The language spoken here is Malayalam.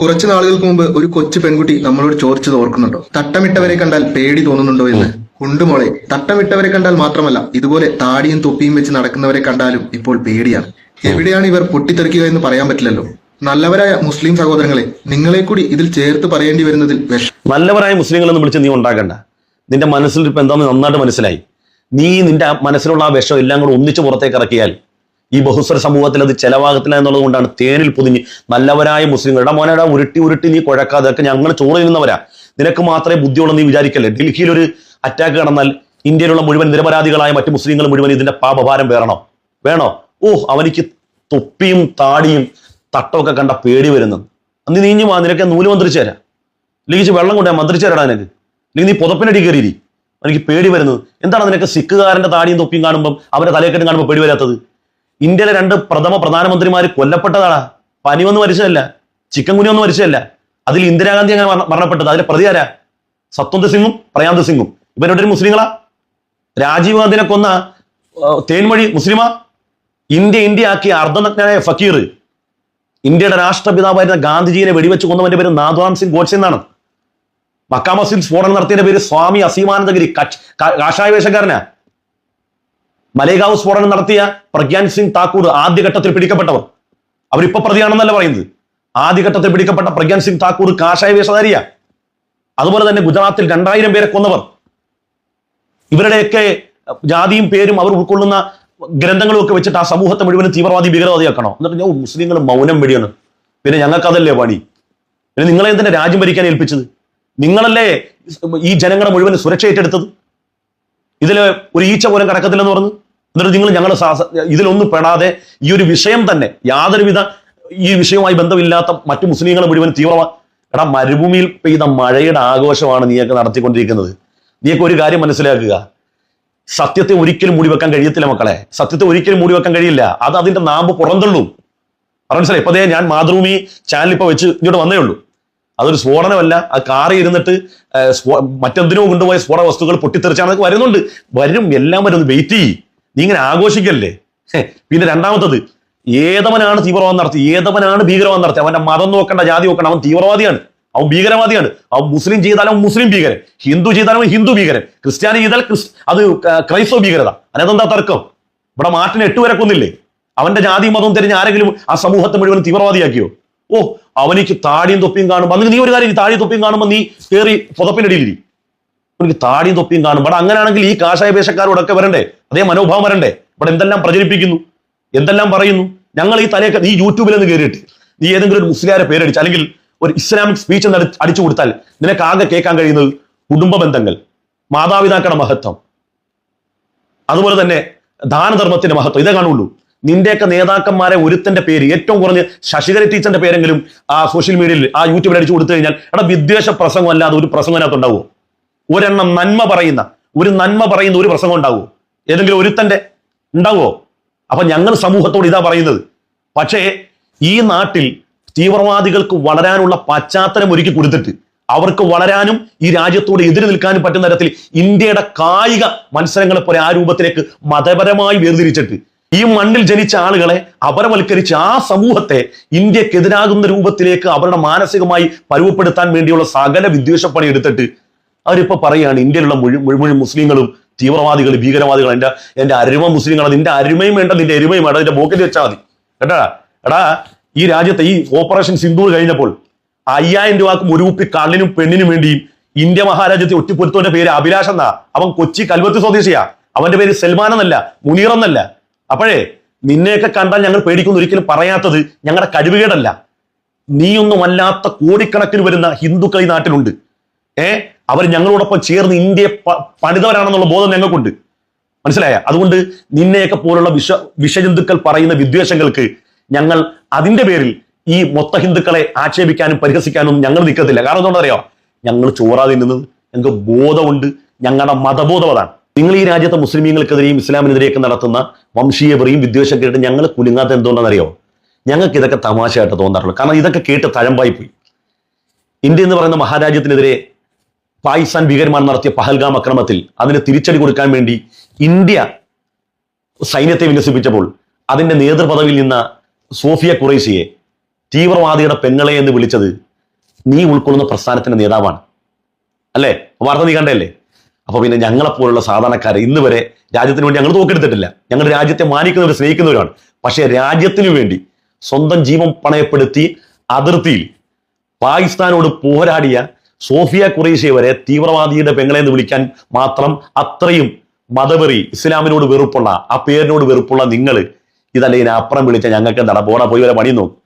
കുറച്ചു നാളുകൾക്ക് മുമ്പ് ഒരു കൊച്ചു പെൺകുട്ടി നമ്മളോട് ചോദിച്ചത് ഓർക്കുന്നുണ്ടോ? തട്ടമിട്ടവരെ കണ്ടാൽ പേടി തോന്നുന്നുണ്ടോ എന്ന്? കുണ്ടുമോളെ തട്ടമിട്ടവരെ കണ്ടാൽ മാത്രമല്ല ഇതുപോലെ താടിയും തൊപ്പിയും വെച്ച് നടക്കുന്നവരെ കണ്ടാലും ഇപ്പോൾ പേടിയാണ്. എവിടെയാണ് ഇവർ പൊട്ടിത്തെറിക്കുക എന്ന് പറയാൻ പറ്റില്ലല്ലോ. നല്ലവരായ മുസ്ലിം സഹോദരങ്ങളെ നിങ്ങളെ കൂടി ഇതിൽ ചേർത്ത് പറയേണ്ടി വരുന്നതിൽ വിഷം നല്ലവരായ മുസ്ലിങ്ങളെന്ന് വിളിച്ച് നീ ഉണ്ടാക്കണ്ട. നിന്റെ മനസ്സിൽ ഇപ്പൊ എന്താന്ന് നന്നായിട്ട് മനസ്സിലായി. നീ നിന്റെ മനസ്സിലുള്ള ആ വിഷം എല്ലാം കൂടെ ഒന്നിച്ച് പുറത്തേക്ക് ഇറക്കിയാൽ ഈ ബഹുസ്വര സമൂഹത്തിൽ അത് ചെലവാകത്തില്ല എന്നുള്ളത് കൊണ്ടാണ് തേനിൽ പൊതിഞ്ഞ് നല്ലവരായ മുസ്ലിങ്ങളുടെ മോനയുടെ ഉരുട്ടി ഉരുട്ടി നീ കുഴക്കാതെ അതൊക്കെ ഞങ്ങൾ ചോറ് തിന്നുന്നവരാ. നിനക്ക് മാത്രമേ ബുദ്ധിയുള്ളൂ നീ വിചാരിക്കല്ലേ? ഡൽഹിയിൽ ഒരു അറ്റാക്ക് നടന്നാൽ ഇന്ത്യയിലുള്ള മുഴുവൻ നിരപരാധികളായ മറ്റു മുസ്ലിങ്ങൾ മുഴുവൻ ഇതിന്റെ പാപഭാരം വേണോ വേണോ? ഓ അവനിക്ക് തൊപ്പിയും താടിയും തട്ടമൊക്കെ കണ്ട പേടി വരുന്നത്. അന്ന് നീഞ്ഞു വാ നിനക്ക് നൂൽ മന്ത്രിച്ചു തരാം. അല്ലെങ്കിൽ വെള്ളം കൊണ്ടാ മന്ത്രിച്ചു തരാടാ നിനക്ക്. അല്ലെങ്കിൽ നീ പുതപ്പിനടി കയറിയിരി. എനിക്ക് പേടി വരുന്നത്. എന്താണ് നിനക്ക് സിഖുകാരന്റെ താടിയും തൊപ്പിയും കാണുമ്പോൾ അവരെ തലയെക്കെട്ടും കാണുമ്പോൾ പേടി വരാത്തത്? ഇന്ത്യയിലെ രണ്ട് പ്രഥമ പ്രധാനമന്ത്രിമാർ കൊല്ലപ്പെട്ടതാണ് പനി വന്ന് മരിച്ചതല്ല. ചിക്കൻ കുനി വന്ന് മരിച്ചതല്ല. അതിൽ ഇന്ദിരാഗാന്ധി അങ്ങനെ മരണപ്പെട്ടത്. അതിലെ പ്രതി ആരാ? സത്വന്ത് സിംഗും പ്രയാന്ത് സിംഗും. ഇവരുടെ മുസ്ലിങ്ങളാ. രാജീവ് ഗാന്ധിനെ കൊന്ന തേൻമൊഴി മുസ്ലിമാ. ഇന്ത്യ ഇന്ത്യ ആക്കിയ അർദ്ധനഗ്നായ ഫക്കീർ. ഇന്ത്യയുടെ രാഷ്ട്രപിതാവായിരുന്ന ഗാന്ധിജിയെ വെടിവെച്ച് കൊന്നവന്റെ പേര് നാഥുറാം സിംഗ് ഗോഡ്സെ എന്നാണ്. മക്കാമസിൽ സ്ഫോടനം നടത്തിയതിന്റെ പേര് സ്വാമി അസീമാനന്ദഗിരി. കാഷായ വേഷക്കാരനാ മലേഗാവ് സ്ഫോടനം നടത്തിയ പ്രഗ്യാൻ സിംഗ് താക്കൂർ ആദ്യഘട്ടത്തിൽ പിടിക്കപ്പെട്ടവർ. അവരിപ്പോ പ്രതിയാണെന്നല്ല പറയുന്നത്? ആദ്യഘട്ടത്തിൽ പിടിക്കപ്പെട്ട പ്രഗ്യാൻ സിംഗ് താക്കൂർ കാഷായ വേഷധാരിയാ. അതുപോലെ തന്നെ ഗുജറാത്തിൽ രണ്ടായിരം പേരെ കൊന്നവർ. ഇവരുടെയൊക്കെ ജാതിയും പേരും അവർ ഉൾക്കൊള്ളുന്ന ഗ്രന്ഥങ്ങളും ഒക്കെ വെച്ചിട്ട് ആ സമൂഹത്തെ മുഴുവൻ തീവ്രവാദി ഭീകരവാദിയാക്കണോ? എന്നിട്ട് ഞാൻ മുസ്ലിങ്ങൾ മൗനം വെടിയാണ്. പിന്നെ ഞങ്ങൾക്കതല്ലേ പണി? പിന്നെ നിങ്ങളെ തന്നെ രാജ്യം ഭരിക്കാൻ ഏൽപ്പിച്ചത്? നിങ്ങളല്ലേ ഈ ജനങ്ങളെ മുഴുവൻ സുരക്ഷ ഏറ്റെടുത്തത്? ഇതിൽ ഒരു ഈച്ച പോലും കടക്കത്തില്ലെന്ന് പറഞ്ഞു എന്നിട്ട് നിങ്ങൾ ഞങ്ങളുടെ ഇതിലൊന്നും പെടാതെ ഈ ഒരു വിഷയം തന്നെ യാതൊരുവിധ ഈ വിഷയവുമായി ബന്ധമില്ലാത്ത മറ്റു മുസ്ലിങ്ങളെ മുഴുവൻ തീവ്രമാണ് എടാ മരുഭൂമിയിൽ പെയ്ത മഴയുടെ ആഘോഷമാണ് നീയൊക്കെ നടത്തിക്കൊണ്ടിരിക്കുന്നത്. നീയൊക്കെ ഒരു കാര്യം മനസ്സിലാക്കുക. സത്യത്തെ ഒരിക്കലും മൂടി വെക്കാൻ കഴിയത്തില്ല മക്കളെ. സത്യത്തെ ഒരിക്കലും മൂടി വെക്കാൻ കഴിയില്ല. അത് അതിന്റെ നാമ്പ് പുറന്തള്ളും. മനസ്സിലായി? ഇപ്പതേ ഞാൻ മാതൃഭൂമി ചാനൽ ഇപ്പൊ വെച്ച് ഇങ്ങോട്ട് വന്നേ ഉള്ളൂ. അതൊരു സ്ഫോടനമല്ല. ആ കാറി ഇരുന്നിട്ട് മറ്റെന്തിനോ കൊണ്ടുപോയ സ്ഫോടന വസ്തുക്കൾ പൊട്ടിത്തെറിച്ചാണ് വരുന്നുണ്ട്. വരും എല്ലാം വരും വെയിറ്റ് ചെയ്യ്. നീ ഇങ്ങനെ ആഘോഷിക്കല്ലേ? പിന്നെ രണ്ടാമത്തത് ഏതവനാണ് തീവ്രവാദം നടത്തി ഏതവനാണ് ഭീകരവാദം നടത്തി? അവന്റെ മതം നോക്കണ്ട ജാതി നോക്കണ്ട അവൻ തീവ്രവാദിയാണ്. അവൻ ഭീകരവാദിയാണ്. അവൻ മുസ്ലിം ചെയ്താലും മുസ്ലിം ഭീകരൻ. ഹിന്ദു ചെയ്താലും ഹിന്ദു ഭീകരൻ. ക്രിസ്ത്യാനി ചെയ്താൽ അത് ക്രൈസ്തവ ഭീകരത. അതിനകത്തെന്താ തർക്കം? ഇവിടെ മാറ്റിന് എട്ട് വരെ കൊന്നില്ലേ? അവന്റെ ജാതി മതവും തിരിഞ്ഞ് ആരെങ്കിലും ആ സമൂഹത്തെ മുഴുവൻ തീവ്രവാദിയാക്കിയോ? ഓ അവനിക്ക് താടിയും തൊപ്പിയും കാണുമ്പോൾ അന്ന് നീ ഒരു കാര്യം താടിയും തൊപ്പിയും കാണുമ്പോൾ നീ കയറി പുതപ്പിനടിയിലിരി. എനിക്ക് താടിയും തൊപ്പിയും കാണും. ഇവിടെ അങ്ങനെയാണെങ്കിൽ ഈ കാഷായ വേഷക്കാരോടൊക്കെ വരണ്ടേ? അതേ മനോഭാവം വരണ്ടേ? ഇവിടെ എന്തെല്ലാം പ്രചരിപ്പിക്കുന്നു? എന്തെല്ലാം പറയുന്നു? ഞങ്ങൾ ഈ തലയൊക്കെ നീ യൂട്യൂബിൽ നിന്ന് കയറിയിട്ട് നീ ഏതെങ്കിലും ഒരു മുസ്ലിയാരെ പേരടിച്ച് അല്ലെങ്കിൽ ഒരു ഇസ്ലാമിക് സ്പീച്ച് എന്ന് അടിച്ചു കൊടുത്താൽ നിനക്ക് ആകെ കേൾക്കാൻ കഴിയുന്നത് കുടുംബ ബന്ധങ്ങൾ മാതാപിതാക്കളുടെ മഹത്വം. അതുപോലെ തന്നെ ദാനധർമ്മത്തിന്റെ മഹത്വം. ഇതേ കാണുള്ളൂ. നിന്റെയൊക്കെ നേതാക്കന്മാരെ ഒരുത്തന്റെ പേര് ഏറ്റവും കുറഞ്ഞ് ശശിധര ടീച്ചറിന്റെ പേരെങ്കിലും ആ സോഷ്യൽ മീഡിയയിൽ ആ യൂട്യൂബിൽ അടിച്ചു കൊടുത്തു കഴിഞ്ഞാൽ എടാ വിദ്വേഷ പ്രസംഗം അല്ലാതെ ഒരു പ്രസംഗം ഒരെണ്ണം നന്മ പറയുന്ന ഒരു നന്മ പറയുന്ന ഒരു പ്രസംഗം ഉണ്ടാവുമോ ഏതെങ്കിലും ഒരുത്തന്റെ ഉണ്ടാവുമോ അപ്പൊ ഞങ്ങൾ സമൂഹത്തോട് ഇതാ പറയുന്നത്. പക്ഷേ ഈ നാട്ടിൽ തീവ്രവാദികൾക്ക് വളരാനുള്ള പശ്ചാത്തലം ഒരുക്കി കൊടുത്തിട്ട് അവർക്ക് വളരാനും ഈ രാജ്യത്തോട് എതിര് നിൽക്കാനും പറ്റുന്ന തരത്തിൽ ഇന്ത്യയുടെ കായിക മത്സരങ്ങളെ പോലെ ആ രൂപത്തിലേക്ക് മതപരമായി വേർതിരിച്ചിട്ട് ഈ മണ്ണിൽ ജനിച്ച ആളുകളെ അപരവൽക്കരിച്ച് ആ സമൂഹത്തെ ഇന്ത്യക്കെതിരാകുന്ന രൂപത്തിലേക്ക് അവരുടെ മാനസികമായി പരുവപ്പെടുത്താൻ വേണ്ടിയുള്ള സകല വിദ്വേഷപ്പണി എടുത്തിട്ട് അവരിപ്പോ പറയുകയാണ് ഇന്ത്യയിലുള്ള മുഴുവൻ മുസ്ലിങ്ങളും തീവ്രവാദികൾ ഭീകരവാദികൾ എന്റെ എന്റെ അരുമ മുസ്ലിങ്ങൾ നിന്റെ അരുമയും വേണ്ട നിന്റെ എരുമയും വേണ്ട നിന്റെ പോക്കറ്റ് വെച്ചാൽ മതി. കേട്ടാ? എടാ ഈ രാജ്യത്തെ ഈ ഓപ്പറേഷൻ സിന്ദൂർ കഴിഞ്ഞപ്പോൾ അയ്യായിരം രൂപക്കും ഒരു കുപ്പി കള്ളിനും പെണ്ണിനും വേണ്ടിയും ഇന്ത്യ മഹാരാജ്യത്തെ ഒറ്റിപ്പൊരുത്തവന്റെ പേര് അഭിലാഷ് എന്നാ. അവൻ കൊച്ചി കൽവത്ത് സ്വദേശിയാ. അവന്റെ പേര് സൽമാൻ എന്നല്ല മുനീർ എന്നല്ല. അപ്പോഴേ നിന്നെയൊക്കെ കണ്ടാൽ ഞങ്ങൾ പേടിക്കുന്ന ഒരിക്കലും പറയാത്തത് ഞങ്ങളുടെ കഴിവുകേടല്ല. നീയൊന്നും അല്ലാത്ത കോടിക്കണക്കിന് വരുന്ന ഹിന്ദുക്കൾ ഈ നാട്ടിലുണ്ട്. ഏ? അവർ ഞങ്ങളോടൊപ്പം ചേർന്ന് ഇന്ത്യയെ പണിതവരാണെന്നുള്ള ബോധം ഞങ്ങൾക്കുണ്ട്. മനസ്സിലായ? അതുകൊണ്ട് നിന്നെയൊക്കെ പോലുള്ള വിഷ വിഷജന്തുക്കൾ പറയുന്ന വിദ്വേഷങ്ങൾക്ക് ഞങ്ങൾ അതിന്റെ പേരിൽ ഈ മൊത്ത ഹിന്ദുക്കളെ ആക്ഷേപിക്കാനും പരിഹസിക്കാനും ഞങ്ങൾ നിൽക്കത്തില്ല. കാരണം എന്താണെന്നറിയോ ഞങ്ങൾ ചോറാതെ നിന്നത് ഞങ്ങൾക്ക് ബോധമുണ്ട്. ഞങ്ങളുടെ മതബോധം അതാണ്. നിങ്ങൾ ഈ രാജ്യത്തെ മുസ്ലിമീങ്ങൾക്കെതിരെയും ഇസ്ലാമിനെതിരെയൊക്കെ നടത്തുന്ന വംശീയ വെറിയും വിദ്വേഷം കേട്ട് ഞങ്ങൾ കുലുങ്ങാത്ത എന്തുകൊണ്ടാണെന്നറിയോ ഞങ്ങൾക്ക് ഇതൊക്കെ തമാശയായിട്ട് തോന്നാറുള്ളൂ. കാരണം ഇതൊക്കെ കേട്ട് തഴമ്പായി പോയി ഇന്ത്യ എന്ന് പറയുന്ന മഹാരാജ്യത്തിനെതിരെ പാകിസ്ഥാൻ ഭീകരന്മാർ നടത്തിയ പഹൽഗാം അക്രമത്തിൽ അതിന് തിരിച്ചടി കൊടുക്കാൻ വേണ്ടി ഇന്ത്യ സൈന്യത്തെ വിന്യസിപ്പിച്ചപ്പോൾ അതിന്റെ നേതൃപദവിയിൽ നിന്ന സോഫിയ കുറേശിയെ തീവ്രവാദിയുടെ പെങ്ങളെ എന്ന് വിളിച്ചത് നീ ഉൾക്കൊള്ളുന്ന പ്രസ്ഥാനത്തിന്റെ നേതാവാണ്. അല്ലേ? വാർത്ത നീ കണ്ടല്ലേ അപ്പോൾ പിന്നെ ഞങ്ങളെപ്പോലുള്ള സാധാരണക്കാരെ ഇന്ന് വരെ രാജ്യത്തിന് വേണ്ടി ഞങ്ങൾ തോക്കെടുത്തിട്ടില്ല. ഞങ്ങൾ രാജ്യത്തെ മാനിക്കുന്നവർ സ്നേഹിക്കുന്നവരാണ്. പക്ഷേ രാജ്യത്തിനു വേണ്ടി സ്വന്തം ജീവൻ പണയപ്പെടുത്തി അതിർത്തിയിൽ പാകിസ്ഥാനോട് പോരാടിയ സോഫിയ ഖുറേഷിയെ വരെ തീവ്രവാദിയുടെ പെങ്ങളെ എന്ന് വിളിക്കാൻ മാത്രം അത്രയും മതവെറി ഇസ്ലാമിനോട് വെറുപ്പുള്ള ആ പേരിനോട് വെറുപ്പുള്ള നിങ്ങൾ ഇതല്ലേ ഇതിനെ അപ്പുറം വിളിച്ച ഞങ്ങൾക്ക് എന്താണ് പോടാ പോയി വരെ പണി നോക്കും